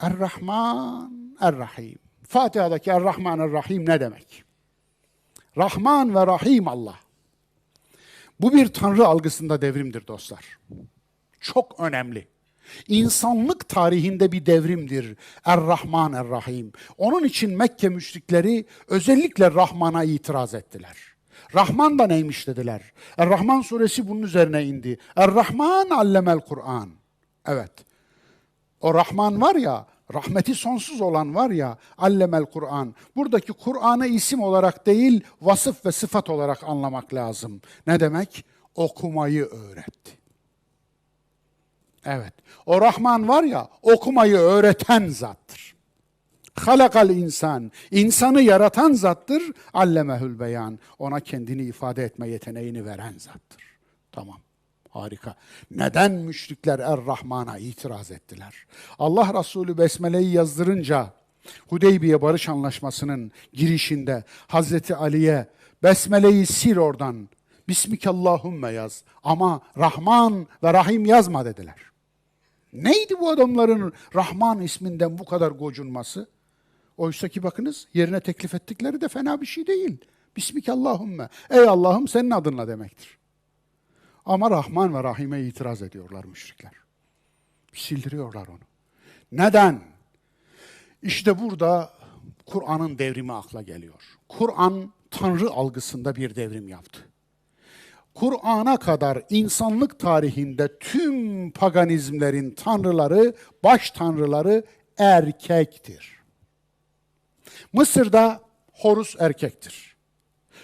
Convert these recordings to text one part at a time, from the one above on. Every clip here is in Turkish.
Er-Rahman, Er-Rahim. Fatiha'daki Er-Rahman, Er-Rahim ne demek? Rahman ve Rahim Allah. Bu bir tanrı algısında devrimdir dostlar. Çok önemli. İnsanlık tarihinde bir devrimdir. Er-Rahman Er-Rahim. Onun için Mekke müşrikleri özellikle Rahman'a itiraz ettiler. Rahman da neymiş dediler. Er-Rahman suresi bunun üzerine indi. Er-Rahman allemel Kur'an. Evet. O Rahman var ya, rahmeti sonsuz olan var ya, allemel Kur'an. Buradaki Kur'an'ı isim olarak değil, vasıf ve sıfat olarak anlamak lazım. Ne demek? Okumayı öğretti. Evet. O Rahman var ya, okumayı öğreten zattır. Halakal insan, insanı yaratan zattır. Allemehül beyan, ona kendini ifade etme yeteneğini veren zattır. Tamam. Harika. Neden müşrikler Er-Rahman'a itiraz ettiler? Allah Resulü Besmele'yi yazdırınca Hudeybiye Barış Anlaşması'nın girişinde Hazreti Ali'ye Besmele'yi sil oradan. Bismikallahümme yaz. Ama Rahman ve Rahim yazma dediler. Neydi bu adamların Rahman isminden bu kadar gocunması? Oysa ki bakınız yerine teklif ettikleri de fena bir şey değil. Bismikallahümme. Ey Allah'ım senin adınla demektir. Ama Rahman ve Rahim'e itiraz ediyorlar müşrikler. Sildiriyorlar onu. Neden? İşte burada Kur'an'ın devrimi akla geliyor. Kur'an Tanrı algısında bir devrim yaptı. Kur'an'a kadar insanlık tarihinde tüm paganizmlerin tanrıları, baş tanrıları erkektir. Mısır'da Horus erkektir.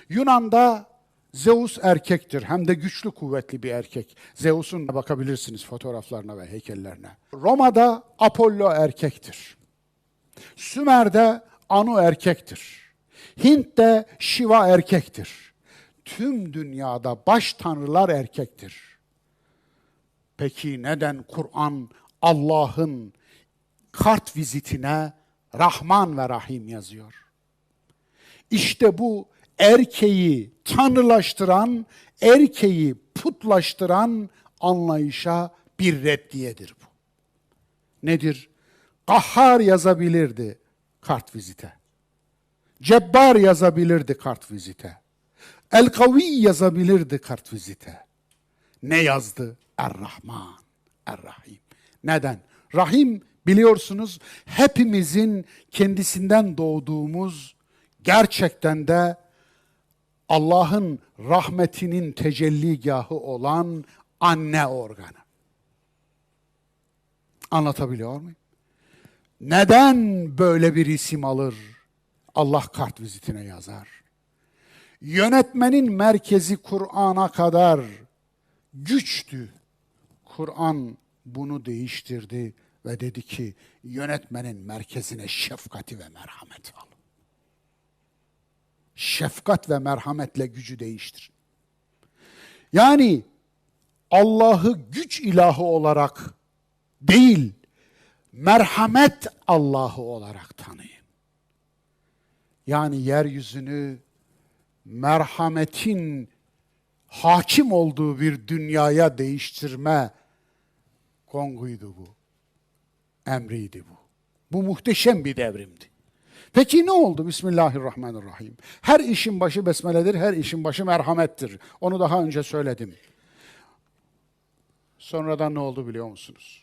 Yunan'da Zeus erkektir. Hem de güçlü kuvvetli bir erkek. Zeus'un bakabilirsiniz fotoğraflarına ve heykellerine. Roma'da Apollo erkektir. Sümer'de Anu erkektir. Hint'te Shiva erkektir. Tüm dünyada baş tanrılar erkektir. Peki neden Kur'an Allah'ın kart vizitine Rahman ve Rahim yazıyor? İşte bu erkeği tanrılaştıran, erkeği putlaştıran anlayışa bir reddiyedir bu. Nedir? Kahhar yazabilirdi kart vizite. Cebbar yazabilirdi kart vizite. El-Kavi yazabilirdi kart vizite. Ne yazdı? Er-Rahman, Er-Rahim. Neden? Rahim biliyorsunuz hepimizin kendisinden doğduğumuz gerçekten de Allah'ın rahmetinin tecelligahı olan anne organı. Anlatabiliyor muyum? Neden böyle bir isim alır? Allah kart vizitine yazar. Yönetmenin merkezi Kur'an'a kadar güçtü. Kur'an bunu değiştirdi ve dedi ki yönetmenin merkezine şefkati ve merhamet al. Şefkat ve merhametle gücü değiştir. Yani Allah'ı güç ilahı olarak değil, merhamet Allah'ı olarak tanıyın. Yani yeryüzünü merhametin hakim olduğu bir dünyaya değiştirme konguydu bu. Emriydi bu. Bu muhteşem bir devrimdi. Peki ne oldu? Bismillahirrahmanirrahim. Her işin başı besmeledir, her işin başı merhamettir. Onu daha önce söyledim. Sonradan ne oldu biliyor musunuz?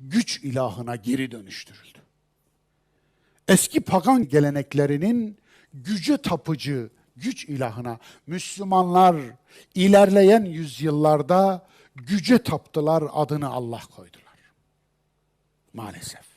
Güç ilahına geri dönüştürüldü. Eski pagan geleneklerinin güce tapıcı güç ilahına Müslümanlar ilerleyen yüzyıllarda güce taptılar adını Allah koydular. Maalesef.